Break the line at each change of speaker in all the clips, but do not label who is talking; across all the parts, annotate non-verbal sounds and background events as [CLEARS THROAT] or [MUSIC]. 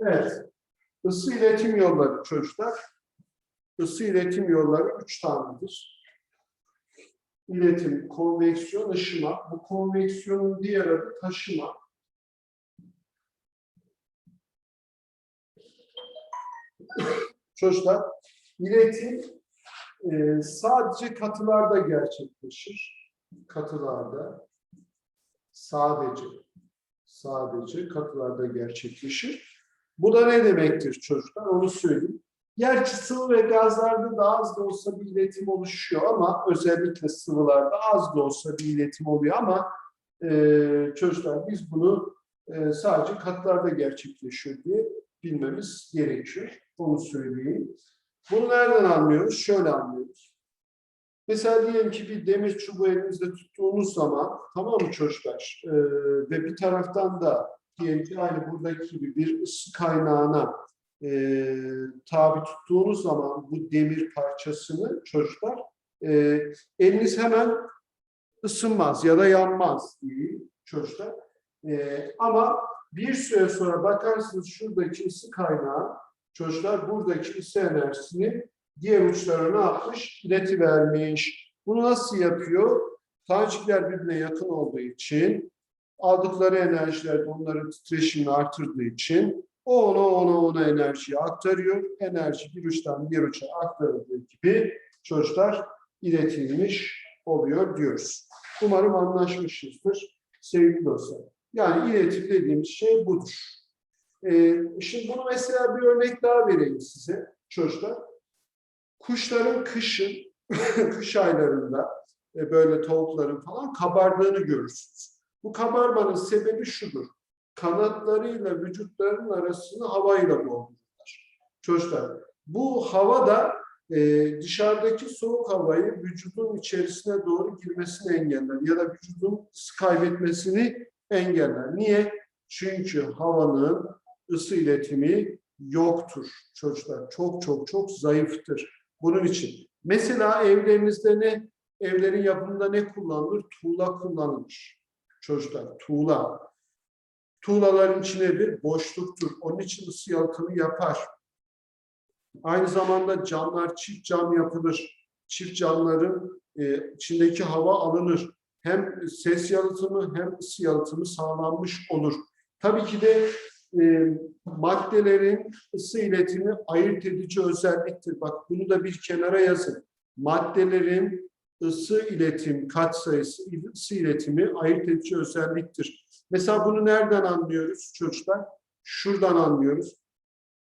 Evet. Isı iletim yolları çocuklar. Isı iletim yolları üç tanedir. İletim, konveksiyon, ışıma. Bu konveksiyonun diğer adı taşıma. Çocuklar, iletim e, sadece katılarda gerçekleşir. Katılarda. Sadece. Sadece katılarda gerçekleşir. Bu da ne demektir çocuklar? Onu söyleyeyim. Gerçi sıvı ve gazlarda da az da olsa bir iletim oluşuyor ama özellikle sıvılarda az da olsa bir iletim oluyor ama e, çocuklar biz bunu e, sadece katlarda gerçekleşiyor diye bilmemiz gerekiyor. Onu söyleyeyim. Bunu nereden anlıyoruz? Şöyle anlıyoruz. Mesela diyelim ki bir demir çubuğu elinizde tuttuğunuz zaman tamam mı çocuklar? Ee, ve bir taraftan da diyelim ki aynı buradaki gibi bir ısı kaynağına e, tabi tuttuğunuz zaman bu demir parçasını çocuklar e, eliniz hemen ısınmaz ya da yanmaz diye çocuklar. E, ama bir süre sonra bakarsınız şuradaki ısı kaynağı çocuklar buradaki ısı enerjisini diğer uçlara ne yapmış? İletivermiş. Bunu nasıl yapıyor? Tanecikler birbirine yakın olduğu için aldıkları enerjiler de onların titreşimini artırdığı için o ona ona ona enerjiyi aktarıyor. Enerji bir uçtan diğer uça aktarıldığı gibi çocuklar iletilmiş oluyor diyoruz. Umarım anlaşmışızdır sevgili dostlar. Yani iletim dediğimiz şey budur. Ee, şimdi bunu mesela bir örnek daha vereyim size çocuklar. Kuşların kışın, [LAUGHS] kış aylarında e, böyle tavukların falan kabardığını görürsünüz. Bu kabarmanın sebebi şudur. Kanatlarıyla vücutlarının arasını havayla doldururlar. Çocuklar, bu hava da e, dışarıdaki soğuk havayı vücudun içerisine doğru girmesini engeller ya da vücudun ısı kaybetmesini engeller. Niye? Çünkü havanın ısı iletimi yoktur çocuklar. Çok çok çok zayıftır. Bunun için. Mesela evlerinizde ne, evlerin yapımında ne kullanılır? Tuğla kullanılır. Çocuklar, tuğla. Tuğlaların içine bir boşluktur. Onun için ısı yalıtımı yapar. Aynı zamanda camlar çift cam yapılır. Çift camların e, içindeki hava alınır. Hem ses yalıtımı hem ısı yalıtımı sağlanmış olur. Tabii ki de e, maddelerin ısı iletimi ayırt edici özelliktir. Bak bunu da bir kenara yazın. Maddelerin ısı iletim katsayısı, ısı iletimi ayırt edici özelliktir. Mesela bunu nereden anlıyoruz çocuklar? Şuradan anlıyoruz.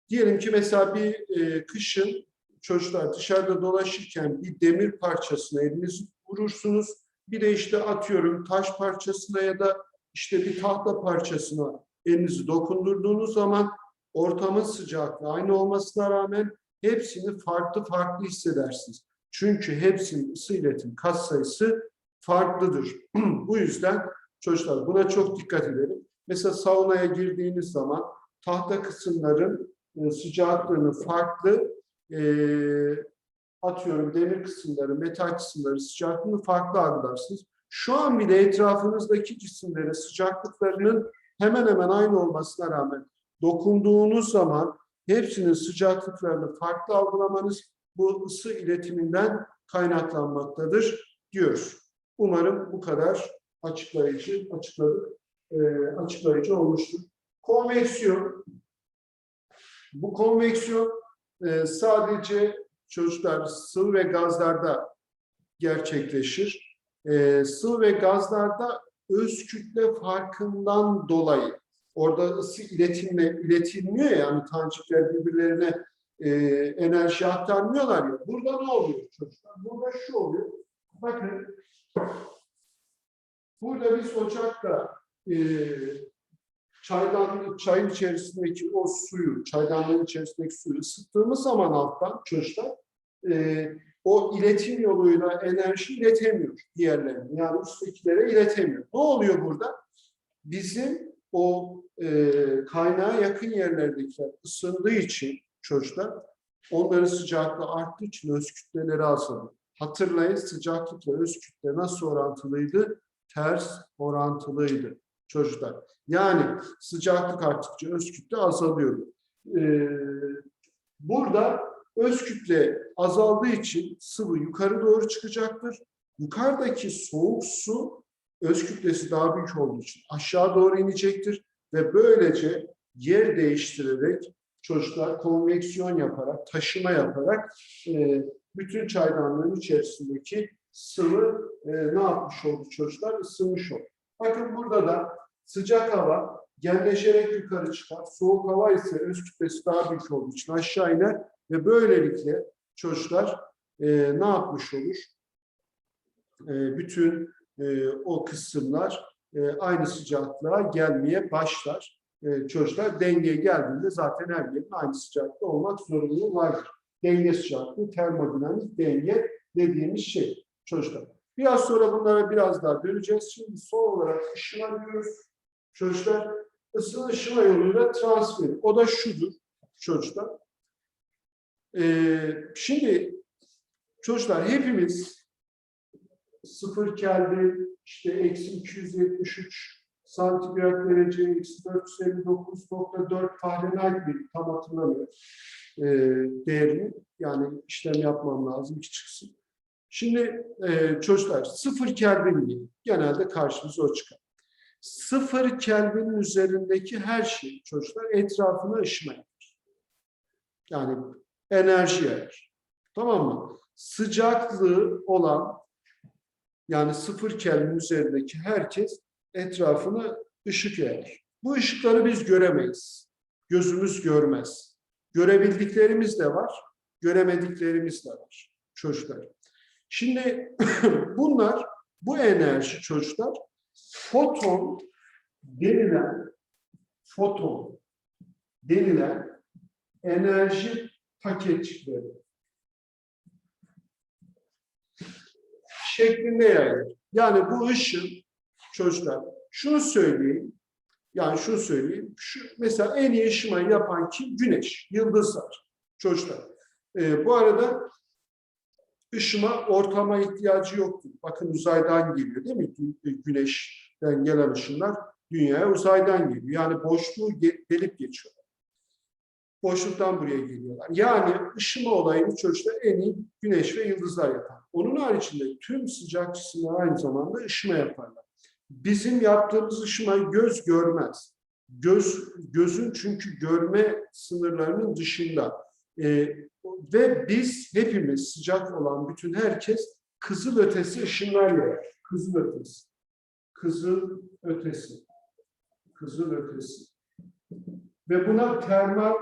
Diyelim ki mesela bir e, kışın çocuklar dışarıda dolaşırken bir demir parçasına elinizi vurursunuz. Bir de işte atıyorum taş parçasına ya da işte bir tahta parçasına elinizi dokundurduğunuz zaman ortamın sıcaklığı aynı olmasına rağmen hepsini farklı farklı hissedersiniz. Çünkü hepsinin ısı iletim katsayısı farklıdır. [CLEARS THROAT] Bu yüzden çocuklar buna çok dikkat edelim. Mesela saunaya girdiğiniz zaman tahta kısımların e, sıcaklığını farklı e, atıyorum demir kısımları, metal kısımları sıcaklığını farklı algılarsınız. Şu an bile etrafınızdaki cisimlerin sıcaklıklarının hemen hemen aynı olmasına rağmen dokunduğunuz zaman hepsinin sıcaklıklarını farklı algılamanız bu ısı iletiminden kaynaklanmaktadır diyoruz. Umarım bu kadar açıklayıcı, açıkladık, e, açıklayıcı olmuştur. Konveksiyon. Bu konveksiyon e, sadece çocuklar sıvı ve gazlarda gerçekleşir. E, sıvı ve gazlarda öz kütle farkından dolayı orada ısı iletimle iletilmiyor ya yani tanecikler birbirlerine e, enerji aktarmıyorlar ya. Burada ne oluyor çocuklar? Burada şu oluyor. Bakın burada biz ocakta e, çaydan, çayın içerisindeki o suyu, çaydanlığın içerisindeki suyu ısıttığımız zaman alttan çocuklar e, o iletim yoluyla enerji iletemiyor diğerlerine. Yani üsttekilere iletemiyor. Ne oluyor burada? Bizim o e, kaynağa yakın yerlerdekiler ısındığı için çocuklar onların sıcaklığı arttığı için öz kütleleri azalıyor. Hatırlayın sıcaklıkla öz kütle nasıl orantılıydı? Ters orantılıydı. çocuklar. Yani sıcaklık arttıkça öz kütle azalıyor. Ee, burada öz kütle azaldığı için sıvı yukarı doğru çıkacaktır. Yukarıdaki soğuk su öz kütlesi daha büyük olduğu için aşağı doğru inecektir ve böylece yer değiştirerek çocuklar konveksiyon yaparak, taşıma yaparak e, bütün çaydanlığın içerisindeki sıvı e, ne yapmış oldu çocuklar? Isınmış oldu. Bakın burada da sıcak hava genleşerek yukarı çıkar. Soğuk hava ise öz kütlesi daha büyük olduğu için aşağı iner ve böylelikle çocuklar e, ne yapmış olur? E, bütün e, o kısımlar e, aynı sıcaklığa gelmeye başlar. E, çocuklar dengeye geldiğinde zaten her yerin aynı sıcaklıkta olmak zorunluluğu vardır. Denge sıcaklığı, termodinamik denge dediğimiz şey çocuklar. Biraz sonra bunlara biraz daha döneceğiz. Şimdi son olarak ışıma diyoruz. Çocuklar ısı ışıma yoluyla transfer. O da şudur çocuklar. Ee, şimdi çocuklar hepimiz sıfır Kelvin, işte eksi 273 santigrat derece, eksi 459.4 Fahrenheit bir tam hatırlamıyorum e, değerini. Yani işlem yapmam lazım ki çıksın. Şimdi e, çocuklar sıfır Kelvin genelde karşımıza o çıkar. Sıfır Kelvin'in üzerindeki her şey çocuklar etrafına ışıma yapar. Yani enerji yayar. Tamam mı? Sıcaklığı olan yani sıfır Kelvin üzerindeki herkes etrafına ışık yayar. Bu ışıkları biz göremeyiz. Gözümüz görmez. Görebildiklerimiz de var, göremediklerimiz de var çocuklar. Şimdi [CLEARS THROAT] bunlar, bu enerji çocuklar foton denilen foton denilen enerji paketçikleri şeklinde yayılır. Yani bu ışın çocuklar şunu söyleyeyim yani şunu söyleyeyim. Şu, mesela en iyi ışımayı yapan kim? Güneş, yıldızlar, çocuklar. Ee, bu arada ışıma ortama ihtiyacı yoktur. Bakın uzaydan geliyor değil mi? Güneşten gelen ışınlar dünyaya uzaydan geliyor. Yani boşluğu delip geçiyorlar. Boşluktan buraya geliyorlar. Yani ışıma olayını çocuklar en iyi güneş ve yıldızlar yapar. Onun haricinde tüm sıcak cisimler aynı zamanda ışıma yaparlar. Bizim yaptığımız ışımayı göz görmez. Göz gözün çünkü görme sınırlarının dışında. Ee, ve biz hepimiz sıcak olan bütün herkes kızıl ötesi ışınlar yer. Kızıl ötesi. Kızıl ötesi. Kızıl ötesi. Ve buna termal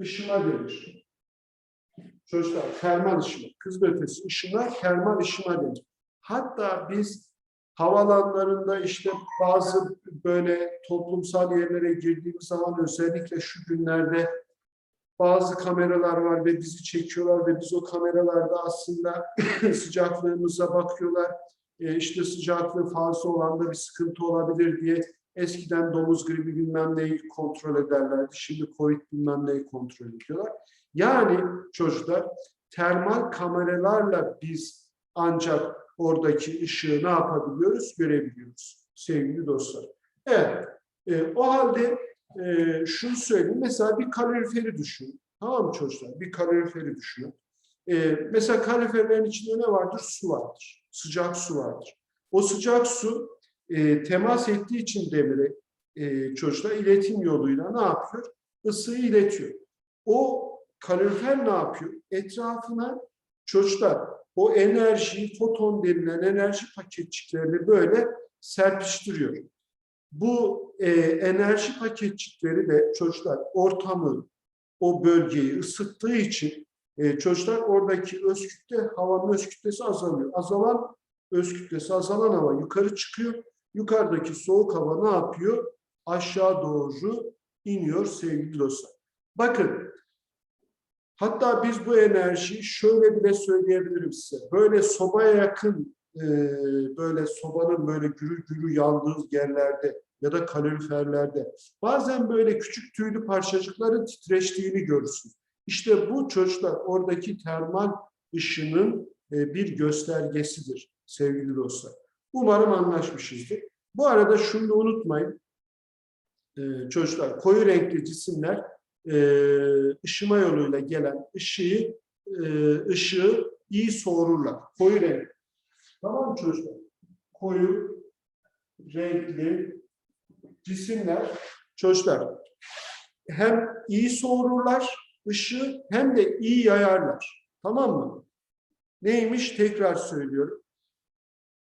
ışıma denir. Çocuklar termal ışıma. Kızıl ötesi ışınlar termal ışıma denir. Hatta biz havalanlarında işte bazı böyle toplumsal yerlere girdiğimiz zaman özellikle şu günlerde bazı kameralar var ve bizi çekiyorlar ve biz o kameralarda aslında [COUGHS] sıcaklığımıza bakıyorlar. E işte sıcaklığı fazla olan da bir sıkıntı olabilir diye eskiden domuz gribi bilmem neyi kontrol ederlerdi. Şimdi Covid bilmem neyi kontrol ediyorlar. Yani çocuklar termal kameralarla biz ancak oradaki ışığı ne yapabiliyoruz? Görebiliyoruz sevgili dostlar. Evet, e, o halde e, şunu söyleyeyim. Mesela bir kaloriferi düşünün. Tamam mı çocuklar? Bir kaloriferi düşünün. E, mesela kaloriferlerin içinde ne vardır? Su vardır. Sıcak su vardır. O sıcak su e, temas ettiği için demire e, çocuklar iletim yoluyla ne yapıyor? Isıyı iletiyor. O kalorifer ne yapıyor? Etrafına çocuklar o enerjiyi, foton denilen enerji paketçiklerini böyle serpiştiriyor. Bu e, enerji paketçikleri de çocuklar ortamı, o bölgeyi ısıttığı için e, çocuklar oradaki öz kütle, havanın öz kütlesi azalıyor. Azalan öz kütlesi, azalan hava yukarı çıkıyor. Yukarıdaki soğuk hava ne yapıyor? Aşağı doğru iniyor sevgili dostlar. Bakın Hatta biz bu enerjiyi şöyle bile söyleyebilirim size. Böyle sobaya yakın, e, böyle sobanın böyle gürül gürül yandığı yerlerde ya da kaloriferlerde bazen böyle küçük tüylü parçacıkların titreştiğini görürsün. İşte bu çocuklar oradaki termal ışının e, bir göstergesidir sevgili dostlar. Umarım anlaşmışızdır. Bu arada şunu da unutmayın. Ee, çocuklar koyu renkli cisimler e, ışıma yoluyla gelen ışığı e, ışığı iyi soğururlar. Koyu renk. Tamam mı çocuklar? Koyu renkli cisimler çocuklar hem iyi soğururlar ışığı hem de iyi yayarlar. Tamam mı? Neymiş? Tekrar söylüyorum.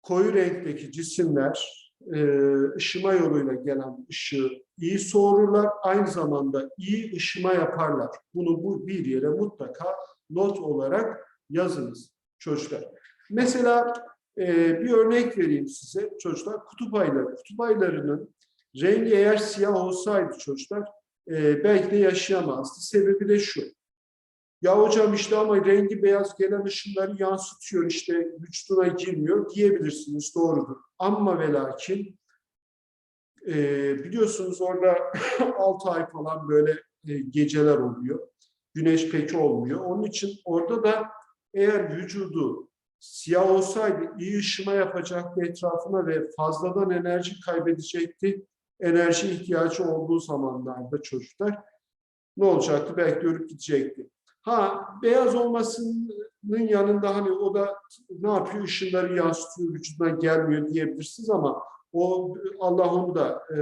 Koyu renkteki cisimler e, ışıma yoluyla gelen ışığı iyi soğururlar. Aynı zamanda iyi ışıma yaparlar. Bunu bu bir yere mutlaka not olarak yazınız çocuklar. Mesela e, bir örnek vereyim size çocuklar. Kutup ayları. Kutup aylarının rengi eğer siyah olsaydı çocuklar e, belki de yaşayamazdı. Sebebi de şu. Ya hocam işte ama rengi beyaz gelen ışınları yansıtıyor işte vücuduna girmiyor diyebilirsiniz doğrudur. Ama ve lakin e, biliyorsunuz orada [COUGHS] 6 ay falan böyle e, geceler oluyor. Güneş pek olmuyor. Onun için orada da eğer vücudu siyah olsaydı iyi ışıma yapacaktı etrafına ve fazladan enerji kaybedecekti. Enerji ihtiyacı olduğu zamanlarda çocuklar ne olacaktı? Belki ölüp gidecekti. Ha beyaz olmasının yanında hani o da ne yapıyor? Işınları yansıtıyor, vücuduna gelmiyor diyebilirsiniz ama o Allah onu da e,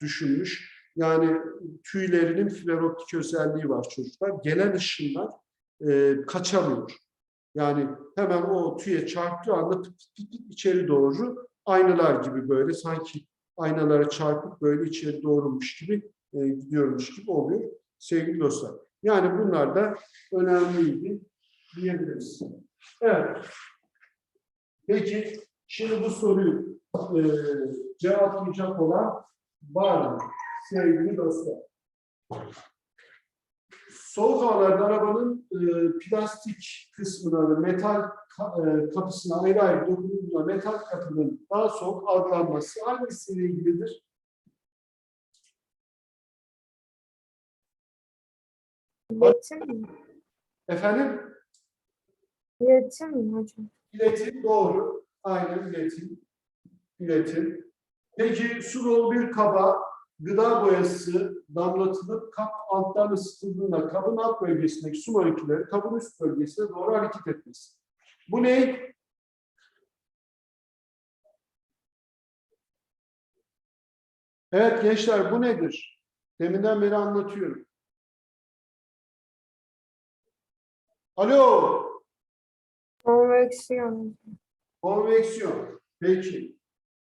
düşünmüş. Yani tüylerinin fiberoptik özelliği var çocuklar. Gelen ışınlar e, kaçamıyor. Yani hemen o tüye çarptığı anda pıt pıt pıt içeri doğru aynalar gibi böyle sanki aynalara çarpıp böyle içeri doğrulmuş gibi e, gidiyormuş gibi oluyor sevgili dostlar. Yani bunlar da önemliydi diyebiliriz. Evet. Peki şimdi bu soruyu e, cevaplayacak olan var mı sevgili dostlar? Soğuk havalarda arabanın e, plastik kısmına ve metal ka- e, kapısına ayrı ayrı dokunulduğunda metal kapının daha soğuk algılanması hangisiyle ilgilidir?
İletim mi?
Efendim?
İletim mi hocam?
İletim doğru. Aynen iletim. İletim. Peki su dolu bir kaba gıda boyası damlatılıp kap alttan ısıtıldığında kabın alt bölgesindeki su molekülleri kabın üst bölgesine doğru hareket etmesi. Bu ne? Evet gençler bu nedir? Deminden beri anlatıyorum. Alo.
Konveksiyon.
Konveksiyon. Peki.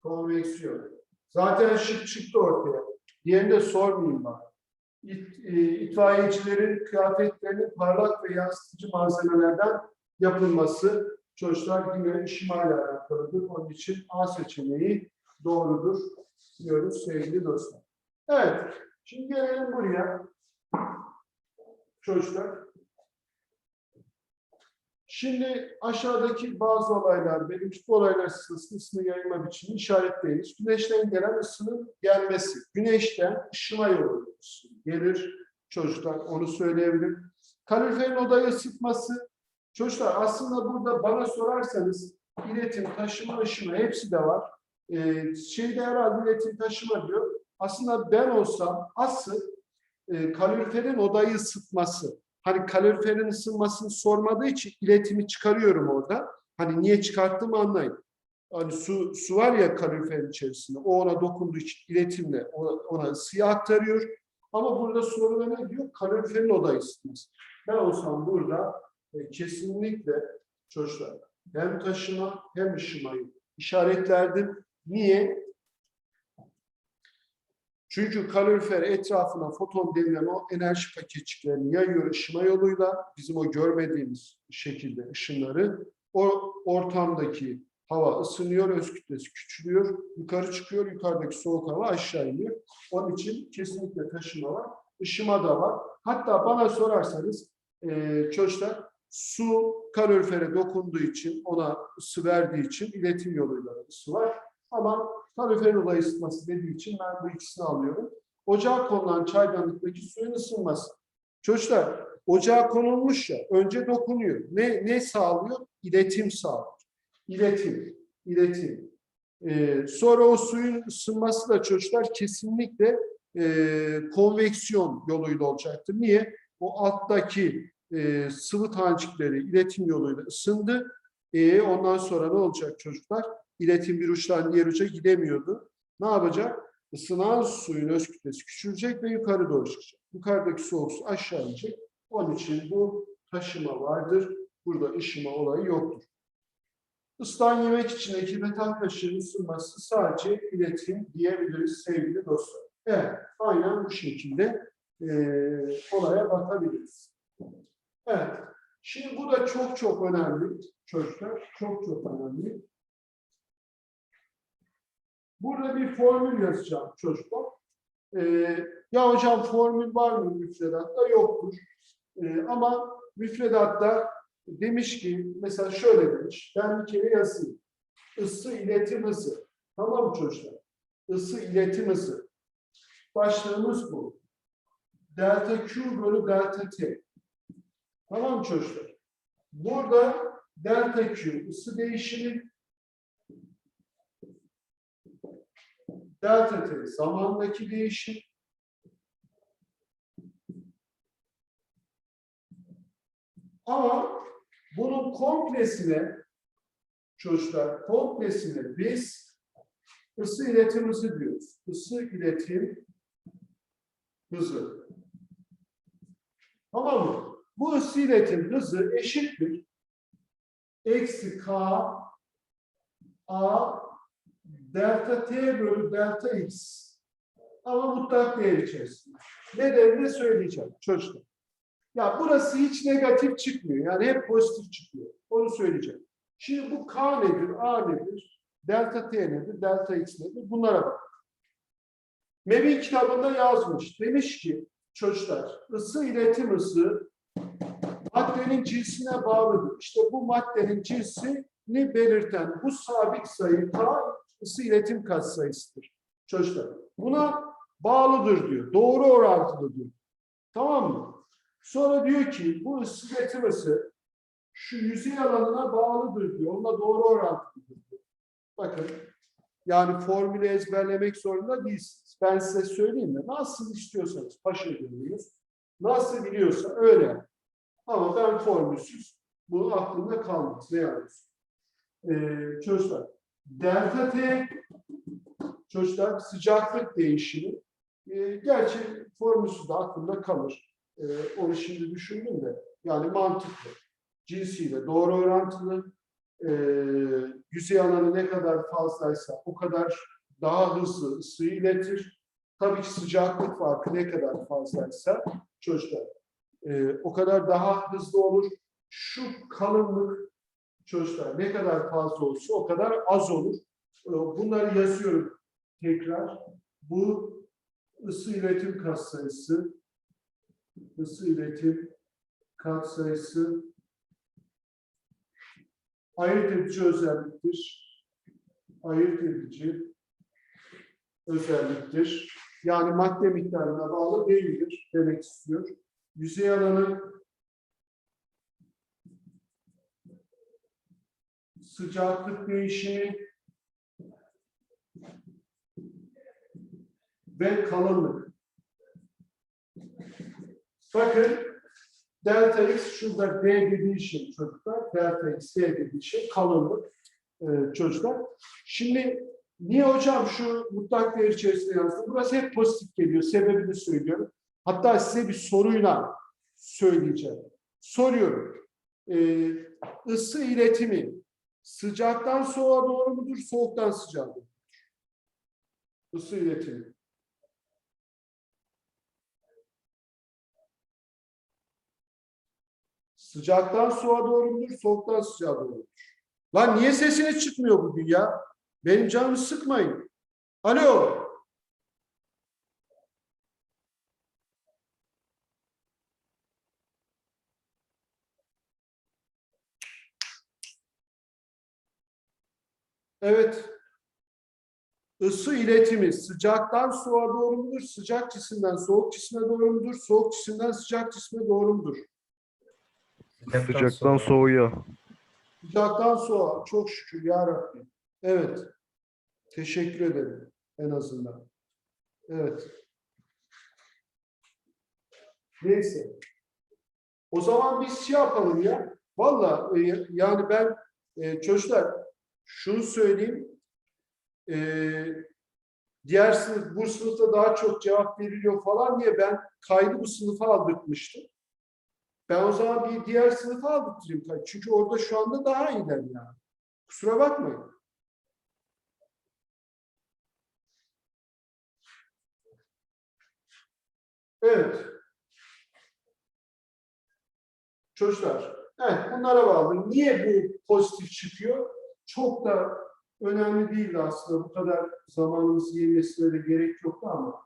Konveksiyon. Zaten şık çıktı ortaya. Diğerini de sormayayım bak. İt, e, itfaiyecilerin kıyafetlerinin parlak ve yansıtıcı malzemelerden yapılması çocuklar yine işimayla alakalıdır. Onun için A seçeneği doğrudur diyoruz sevgili dostlar. Evet. Şimdi gelelim buraya. Çocuklar. Şimdi aşağıdaki bazı olaylar, benim bu olaylar sırasında ısını yayma biçimini işaretleyiz. Güneşten gelen ısının gelmesi. Güneşten ışıma yolu gelir çocuklar, onu söyleyebilirim. Kaloriferin odayı ısıtması. Çocuklar aslında burada bana sorarsanız iletim, taşıma, ışıma hepsi de var. Ee, şeyde herhalde iletim, taşıma diyor. Aslında ben olsam asıl e, kaloriferin odayı ısıtması. Hani kaloriferin ısınmasını sormadığı için iletimi çıkarıyorum orada. Hani niye çıkarttığımı anlayın. Hani su, su var ya kaloriferin içerisinde. O ona dokunduğu için iletimle ona, ona ısıyı aktarıyor. Ama burada soruda ne diyor? Kaloriferin odayı ısıtması. Ben olsam burada e, kesinlikle çocuklar hem taşıma hem ışımayı işaretlerdim. Niye? Çünkü kalorifer etrafına foton denilen o enerji paketçiklerini yayıyor ışıma yoluyla. Bizim o görmediğimiz şekilde ışınları o ortamdaki hava ısınıyor, öz kütlesi küçülüyor, yukarı çıkıyor, yukarıdaki soğuk hava aşağı iniyor. Onun için kesinlikle taşıma var, ışıma da var. Hatta bana sorarsanız e, çocuklar su kalorifere dokunduğu için, ona ısı verdiği için iletim yoluyla ısı var. Ama kalorifer olayı ısıtması dediği için ben bu ikisini alıyorum. Ocağa konulan çaydanlıktaki suyun ısınması. Çocuklar ocağa konulmuş ya önce dokunuyor. Ne, ne sağlıyor? İletim sağlıyor. İletim, iletim. Ee, sonra o suyun ısınması da çocuklar kesinlikle e, konveksiyon yoluyla olacaktır. Niye? O alttaki e, sıvı tanecikleri iletim yoluyla ısındı. E, ondan sonra ne olacak çocuklar? İletim bir uçtan diğer uca gidemiyordu. Ne yapacak? Isınan suyun öz kütlesi küçülecek ve yukarı doğru çıkacak. Yukarıdaki soğuk su aşağı inecek. Onun için bu taşıma vardır. Burada ışıma olayı yoktur. Islan yemek içindeki metal kaşığın ısınması sadece iletim diyebiliriz sevgili dostlar. Evet, aynen bu şekilde eee, olaya bakabiliriz. Evet, şimdi bu da çok çok önemli çocuklar, çok çok önemli. Burada bir formül yazacağım çocuklar. Eee, ya hocam formül var mı müfredatta? Yoktur. Eee, ama müfredatta demiş ki mesela şöyle demiş. Ben bir kere yazayım. Isı iletim hızı. Tamam mı çocuklar? Isı iletim hızı. Başlığımız bu. Delta Q bölü delta T. Tamam mı çocuklar? Burada delta Q ısı değişimi delta T zamandaki değişim Ama bunun komplesine çocuklar komplesine biz ısı iletim hızı diyoruz. Isı iletim hızı. Tamam mı? Bu ısı iletim hızı eşittir. Eksi K A delta T bölü delta X. Ama mutlak değer içerisinde. Nedenini söyleyeceğim çocuklar. Ya burası hiç negatif çıkmıyor. Yani hep pozitif çıkıyor. Onu söyleyeceğim. Şimdi bu K nedir? A nedir? Delta T nedir? Delta X nedir? Bunlara bak. Mevin kitabında yazmış. Demiş ki çocuklar ısı iletim ısı maddenin cinsine bağlıdır. İşte bu maddenin cinsini belirten bu sabit sayı K ısı iletim katsayısıdır. Çocuklar buna bağlıdır diyor. Doğru orantılı diyor. Tamam mı? Sonra diyor ki bu ısı iletim ısı şu yüzey alanına bağlıdır diyor. Onunla doğru orantılıdır diyor. Bakın yani formülü ezberlemek zorunda değilsiniz. Ben size söyleyeyim mi? Nasıl istiyorsanız paşa ediyorsunuz. Nasıl biliyorsa öyle. Ama ben formülsüz. Bu aklımda kalmaz. Ne yapıyorsun? Ee, çocuklar. Delta T çocuklar sıcaklık değişimi. Ee, gerçi formülsüz de aklımda kalır. Ee, onu şimdi düşündüm de. Yani mantıklı. Cinsiyle doğru orantılı. Ee, yüzey alanı ne kadar fazlaysa o kadar daha hızlı ısıyı iletir. Tabii ki sıcaklık farkı ne kadar fazlaysa çocuklar e, o kadar daha hızlı olur. Şu kalınlık çocuklar ne kadar fazla olsa o kadar az olur. E, bunları yazıyorum tekrar. Bu ısı iletim katsayısı, ısı iletim katsayısı ayırt edici özelliktir. Ayırt edici özelliktir. Yani madde miktarına bağlı değildir demek istiyor. Yüzey alanı sıcaklık değişimi ve kalınlık. Bakın delta x şurada d dediği şey çocuklar. Delta x d dediği şey kalınlık e, çocuklar. Şimdi niye hocam şu mutlak değer içerisinde yazdım? Burası hep pozitif geliyor. Sebebini söylüyorum. Hatta size bir soruyla söyleyeceğim. Soruyorum. Ee, ısı iletimi sıcaktan soğuğa doğru mudur, soğuktan sıcağa doğru mudur? Isı iletimi. Sıcaktan soğuğa doğru mudur, soğuktan sıcağa doğru mudur? Lan niye sesiniz çıkmıyor bugün ya? Benim canımı sıkmayın. Alo. Evet. Isı iletimi sıcaktan soğuğa doğru mudur? Sıcak cisimden soğuk cisme doğru mudur? Soğuk cisimden sıcak cisme doğru mudur?
Sıcaktan soğuğa.
Sıcaktan soğuğa. Çok şükür ya Rabbi. Evet. Teşekkür ederim en azından. Evet. Neyse. O zaman biz şey yapalım ya. Valla e, yani ben e, çocuklar şunu söyleyeyim. E, diğer sınıf, bu sınıfta daha çok cevap veriliyor falan diye ben kaydı bu sınıfa aldırtmıştım. Ben o zaman bir diğer sınıfa aldırtayım kaydı. Çünkü orada şu anda daha iyiler yani. Kusura bakmayın. Evet. Çocuklar, evet bunlara bağlı. Niye bu pozitif çıkıyor? Çok da önemli değildi aslında. Bu kadar zamanımızı yemesine de gerek yoktu ama.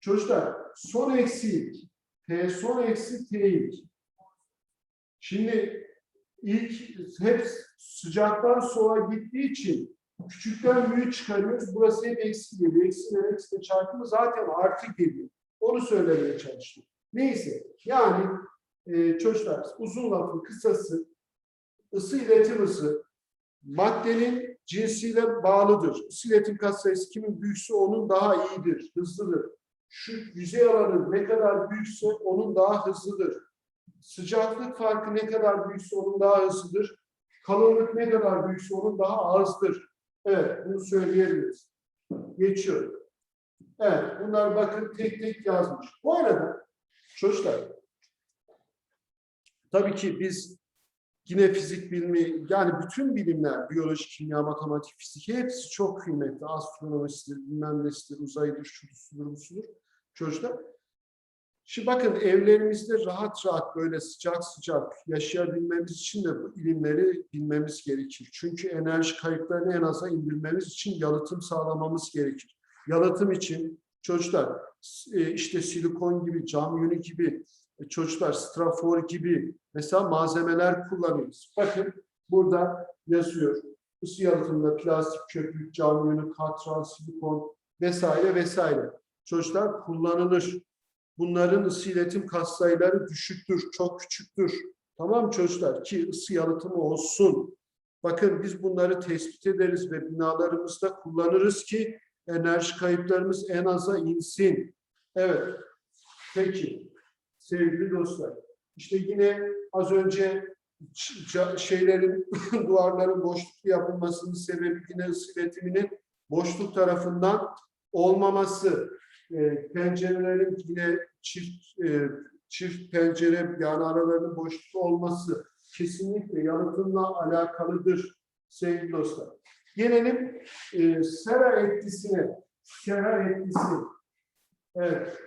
Çocuklar, son eksi T son eksi T ilk. Şimdi ilk hep sıcaktan sola gittiği için küçükten büyük çıkarıyoruz. Burası hep eksi geliyor. Eksiyle eksiyle çarpımı zaten artı geliyor. Onu söylemeye çalıştım. Neyse yani e, çocuklar uzun lafın kısası ısı iletim ısı maddenin cinsiyle bağlıdır. Isı iletim katsayısı kimin büyükse onun daha iyidir, hızlıdır. Şu yüzey alanı ne kadar büyükse onun daha hızlıdır. Sıcaklık farkı ne kadar büyükse onun daha hızlıdır. Kalınlık ne kadar büyükse onun daha azdır. Evet, bunu söyleyebiliriz. Geçiyorum. Evet, bunlar bakın tek tek yazmış. Bu arada çocuklar, tabii ki biz yine fizik bilimi, yani bütün bilimler, biyoloji, kimya, matematik, fizik hepsi çok kıymetli. Astronomisidir, bilmem nesidir, uzaydır, şudur, sudur, busudur. Çocuklar. Şimdi bakın evlerimizde rahat rahat böyle sıcak sıcak yaşayabilmemiz için de bu ilimleri bilmemiz gerekir. Çünkü enerji kayıplarını en aza indirmemiz için yalıtım sağlamamız gerekir. Yalıtım için çocuklar e, işte silikon gibi, cam yünü gibi, çocuklar strafor gibi mesela malzemeler kullanıyoruz. Bakın burada yazıyor. Isı yalıtımda plastik, köpük, cam yünü, katran, silikon vesaire vesaire. Çocuklar kullanılır. Bunların ısı iletim katsayıları düşüktür, çok küçüktür. Tamam çocuklar? Ki ısı yalıtımı olsun. Bakın biz bunları tespit ederiz ve binalarımızda kullanırız ki enerji kayıplarımız en aza insin. Evet. Peki. Sevgili dostlar. İşte yine az önce şeylerin, [LAUGHS] duvarların boşluklu yapılmasının sebebi yine ısı iletiminin boşluk tarafından olmaması. E, pencerelerin yine çift e, çift pencere yani aralarının boşluklu olması kesinlikle yalıtımla alakalıdır sevgili dostlar. Gelelim e, sera etkisine. Sera etkisi. Evet.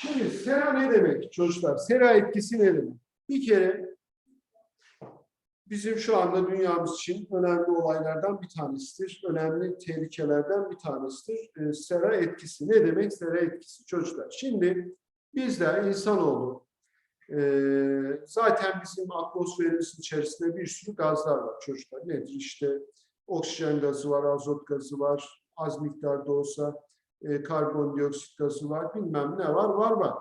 Şimdi sera ne demek çocuklar? Sera etkisi ne demek? Bir kere bizim şu anda dünyamız için önemli olaylardan bir tanesidir. Önemli tehlikelerden bir tanesidir. E, sera etkisi. Ne demek sera etkisi çocuklar? Şimdi bizler insanoğlu e, zaten bizim atmosferimizin içerisinde bir sürü gazlar var çocuklar. Nedir? İşte oksijen gazı var, azot gazı var, az miktarda olsa e, karbondioksit gazı var, bilmem ne var, var var.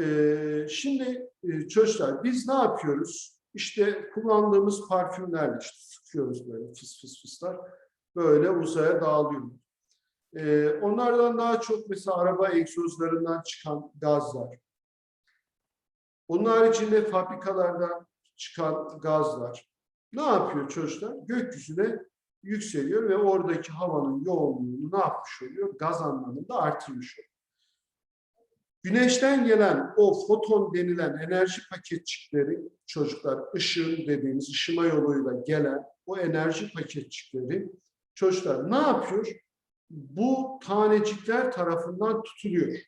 E, şimdi e, çocuklar biz ne yapıyoruz? İşte kullandığımız parfümlerle işte sıkıyoruz böyle fıs fıs fıslar. Böyle uzaya dağılıyor. Ee, onlardan daha çok mesela araba egzozlarından çıkan gazlar. Onun haricinde fabrikalardan çıkan gazlar. Ne yapıyor çocuklar? Gökyüzüne yükseliyor ve oradaki havanın yoğunluğunu ne yapmış oluyor? Gaz anlamında artırmış oluyor. Güneşten gelen o foton denilen enerji paketçikleri çocuklar ışın dediğimiz ışıma yoluyla gelen o enerji paketçikleri çocuklar ne yapıyor? Bu tanecikler tarafından tutuluyor.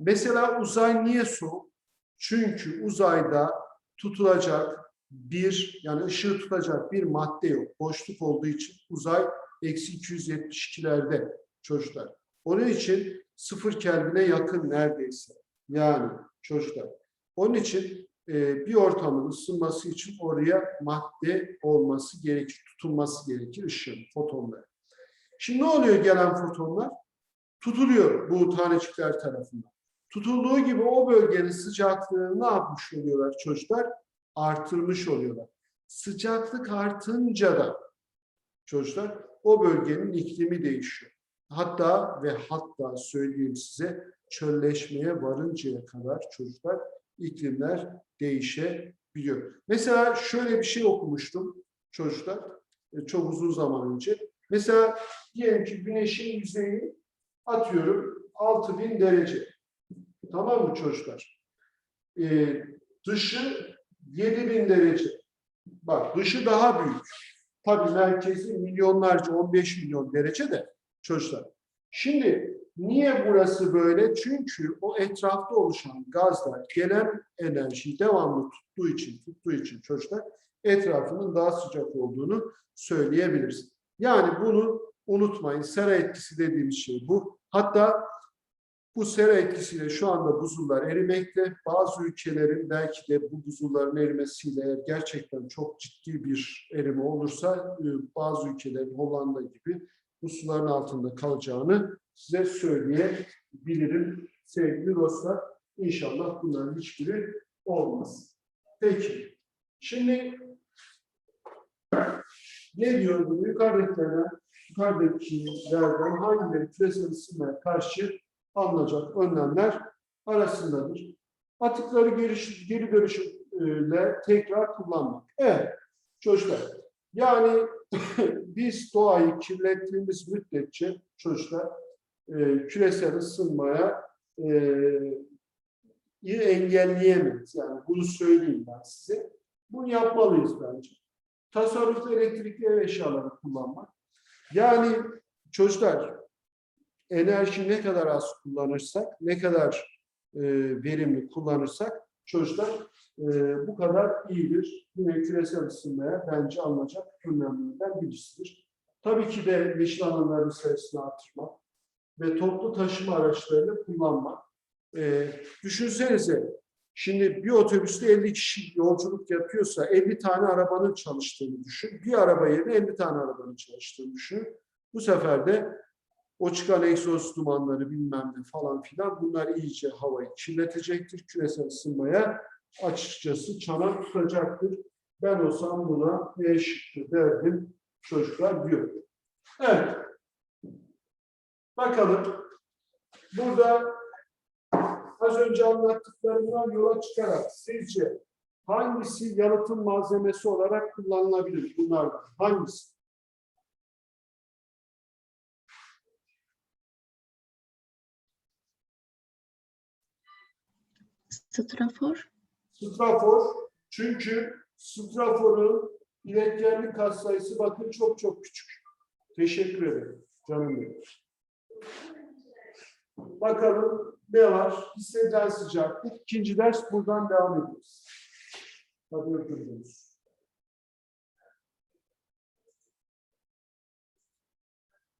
Mesela uzay niye soğuk? Çünkü uzayda tutulacak bir yani ışığı tutacak bir madde yok. Boşluk olduğu için uzay eksi 272'lerde çocuklar. Onun için sıfır Kelvin'e yakın neredeyse. Yani çocuklar. Onun için e, bir ortamın ısınması için oraya madde olması gerekir, tutulması gerekir ışığın, fotonlar. Şimdi ne oluyor gelen fotonlar? Tutuluyor bu tanecikler tarafından. Tutulduğu gibi o bölgenin sıcaklığını ne yapmış oluyorlar çocuklar? Artırmış oluyorlar. Sıcaklık artınca da çocuklar o bölgenin iklimi değişiyor. Hatta ve hatta söyleyeyim size çölleşmeye varıncaya kadar çocuklar iklimler değişebiliyor. Mesela şöyle bir şey okumuştum çocuklar e, çok uzun zaman önce. Mesela diyelim ki güneşin yüzeyi atıyorum 6000 derece. Tamam mı çocuklar? Ee, dışı 7000 derece. Bak dışı daha büyük. Tabii merkezi milyonlarca 15 milyon derece de çocuklar. Şimdi niye burası böyle? Çünkü o etrafta oluşan gazlar gelen enerjiyi devamlı tuttuğu için, tuttuğu için çocuklar etrafının daha sıcak olduğunu söyleyebiliriz. Yani bunu unutmayın. Sera etkisi dediğimiz şey bu. Hatta bu sera etkisiyle şu anda buzullar erimekte. Bazı ülkelerin belki de bu buzulların erimesiyle eğer gerçekten çok ciddi bir erime olursa e, bazı ülkelerin Hollanda gibi bu suların altında kalacağını size söyleyebilirim sevgili dostlar. İnşallah bunların hiçbiri olmaz. Peki. Şimdi ne diyor bu? Yukarıdakilerden, yukarıdakilerden hangileri küresel ısınmaya karşı alınacak önlemler arasındadır? Atıkları geri, geri dönüşümle tekrar kullanmak. Evet, çocuklar. Yani [LAUGHS] biz doğayı kirlettiğimiz müddetçe çocuklar e, küresel ısınmaya e, engelleyemeyiz. Yani bunu söyleyeyim ben size. Bunu yapmalıyız bence. Tasarruflu elektrikli ev eşyaları kullanmak. Yani çocuklar enerji ne kadar az kullanırsak, ne kadar e, verimli kullanırsak çocuklar e, bu kadar iyidir. Yine küresel ısınmaya bence alınacak önlemlerden birisidir. Tabii ki de yeşil alanların sayısını artırmak ve toplu taşıma araçlarını kullanmak. E, düşünsenize Şimdi bir otobüste 50 kişi yolculuk yapıyorsa 50 tane arabanın çalıştığını düşün. Bir araba yerine 50 tane arabanın çalıştığını düşün. Bu sefer de o çıkan egzoz dumanları bilmem ne falan filan bunlar iyice havayı kirletecektir. Küresel ısınmaya açıkçası çanak tutacaktır. Ben olsam buna ne şıkkı derdim çocuklar diyor. Evet. Bakalım. Burada az önce anlattıklarımdan yola çıkarak sizce hangisi yalıtım malzemesi olarak kullanılabilir bunlardan? Hangisi?
Strafor.
Strafor. Çünkü straforun iletkenlik katsayısı bakın çok çok küçük. Teşekkür ederim. Canım benim. Bakalım ne var? Hissedilen sıcaklık. İkinci ders buradan devam ediyoruz. Hadi öpüyoruz.